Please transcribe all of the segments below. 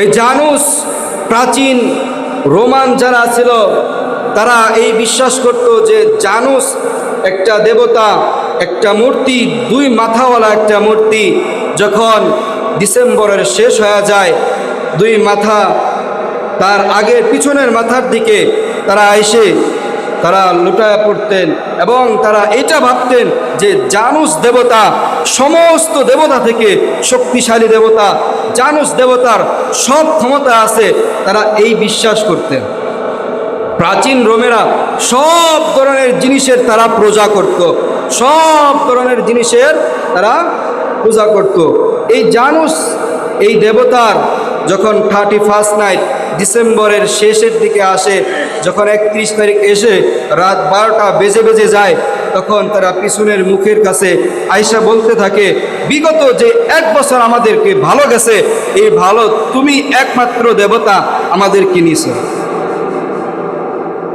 এই জানুস প্রাচীন রোমান যারা ছিল, তারা এই বিশ্বাস করত যে জানুস একটা দেবতা, একটা মূর্তি, দুই মাথাওয়ালা একটা মূর্তি। যখন ডিসেম্বরের শেষ হয়ে যায়, দুই মাথা তার আগের পিছনের মাথার দিকে তারা এসে তারা লুটায় পড়তেন এবং তারা এটা ভাবতেন যে জানুস দেবতা সমস্ত দেবতা থেকে শক্তিশালী দেবতা, জানুস দেবতার সব ক্ষমতা আছে, তারা এই বিশ্বাস করতেন। প্রাচীন রোমেরা সব ধরনের জিনিসের তারা প্রজা করত, সব ধরনের জিনিসের তারা পূজা করত। এই জানুস, এই দেবতার যখন থার্টি ফার্স্ট নাইট ডিসেম্বরের শেষের দিকে আসে যখন একত্রিশ তারিখ এসে রাত বারোটা বেজে বেজে যায়, তখন তারা পিছনের মুখের কাছে আয়সা বলতে থাকে, বিগত যে এক বছর আমাদেরকে ভালো গেছে, এই ভালো তুমি একমাত্র দেবতা আমাদেরকে নিছো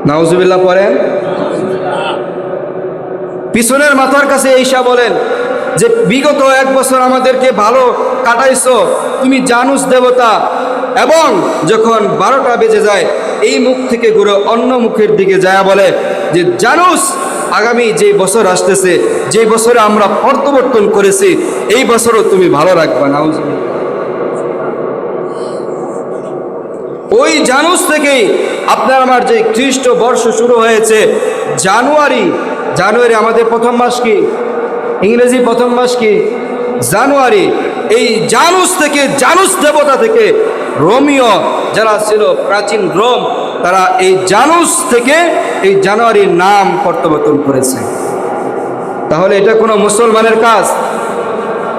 নাউজুবিল্লাহ পড়েন। পিছনের মাথার কাছে ঈশা বলেন যে, বিগত এক বছর আমাদেরকে ভালো কাটাইছ, তুমি জানুস দেবতা। এবং যখন বারোটা বেজে যায় এই মুখ থেকে ঘুরে অন্য মুখের দিকে যায় বলে যে, জানুস, আগামী যে বছর আসতেছে যে বছরে আমরা প্রত্যাবর্তন করেছি, এই বছরও তুমি ভালো রাখবা, নাউজুবিল্লাহ। ওই জানুস থেকেই আপনার আমার যে খ্রিস্ট বর্ষ শুরু হয়েছে, জানুয়ারি জানুয়ারি আমাদের প্রথম মাস কি? ইংরেজি প্রথম মাস কি? জানুয়ারি। এই জানুস থেকে, জানুস দেবতা থেকে রোমিও, যারা ছিল প্রাচীন রোম, তারা এই জানুস থেকে এই জানুয়ারির নাম প্রত্যাবর্তন করেছে। তাহলে এটা কোনো মুসলমানের কাজ?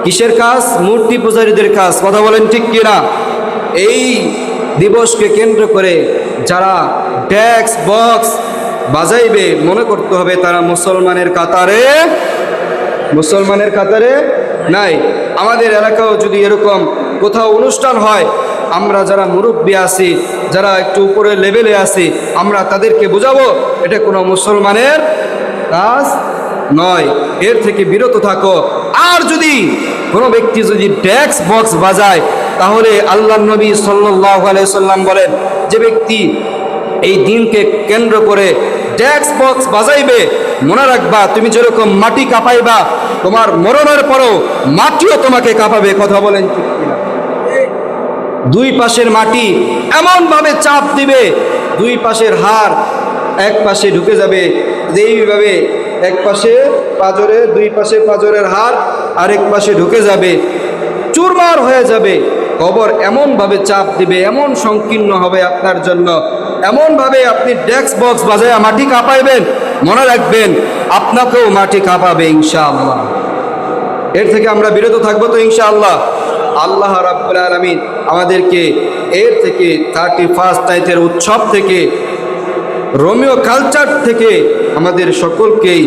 কিসের কাজ? মূর্তি পূজারীদের কাজ। কথা বলেন ঠিক কিনা? এই দিবসকে কেন্দ্র করে যারা ড্যাক্স বক্স বাজাইবে, মনে করতে হবে তারা মুসলমানের কাতারে মুসলমানের কাতারে নাই। আমাদের এলাকাও যদি এরকম কোথাও অনুষ্ঠান হয় আমরা যারা মুরব্বী আছি, যারা একটু উপরে লেভেলে আছি, আমরা তাদেরকে বোঝাবো, এটা কোনো মুসলমানের কাজ নয় এর থেকে বিরত থাকো আর যদি কোনো ব্যক্তি যদি ড্যাক্স বক্স বাজায়, তাহলে আল্লাহ নবী সাল্লাহ সাল্লাম বলেন, যে ব্যক্তি এই দিনকে কেন্দ্র করে ড্যাক্স বক্স বাজাইবে, মনে রাখবা, তুমি যেরকম মাটি কাঁপাইবা, তোমার মরণের পরও মাটিও তোমাকে কাঁপাবে, কথা বলেন? দুই পাশের মাটি এমনভাবে চাপ দিবে, দুই পাশের হার এক পাশে ঢুকে যাবে। এইভাবে এক পাশে পাজরে দুই পাশে পাজরের হার আরেক পাশে ঢুকে যাবে, চুরমার হয়ে যাবে। কবর এমনভাবে চাপ দিবে, এমন সংকীর্ণ হবে আপনার জন্য। এমনভাবে আপনি ডেস্ক বক্স বাজায় মাটি কাঁপাইবেন, মনে রাখবেন আপনাকেও মাটি কাঁপাবে ইনশাআল্লাহ। এর থেকে আমরা বিরত থাকব তো ইনশাআল্লাহ। আল্লাহ রাব্বুল আলামিন আমাদেরকে এর থেকে থার্টি ফার্স্ট নাইটের উৎসব থেকে, রোমিও কালচার থেকে আমাদের সকলকেই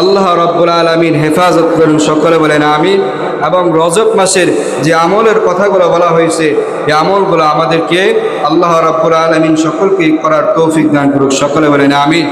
আল্লাহ রব্বুল আলমিন হেফাজত করুন, সকলে বলেন আমিন। এবং রজব মাসের যে আমলের কথাগুলো বলা হয়েছে, এই আমলগুলো আমাদেরকে আল্লাহ রব্বুল আলমিন সকলকে করার তৌফিক দান করুক, সকলে বলেন আমিন।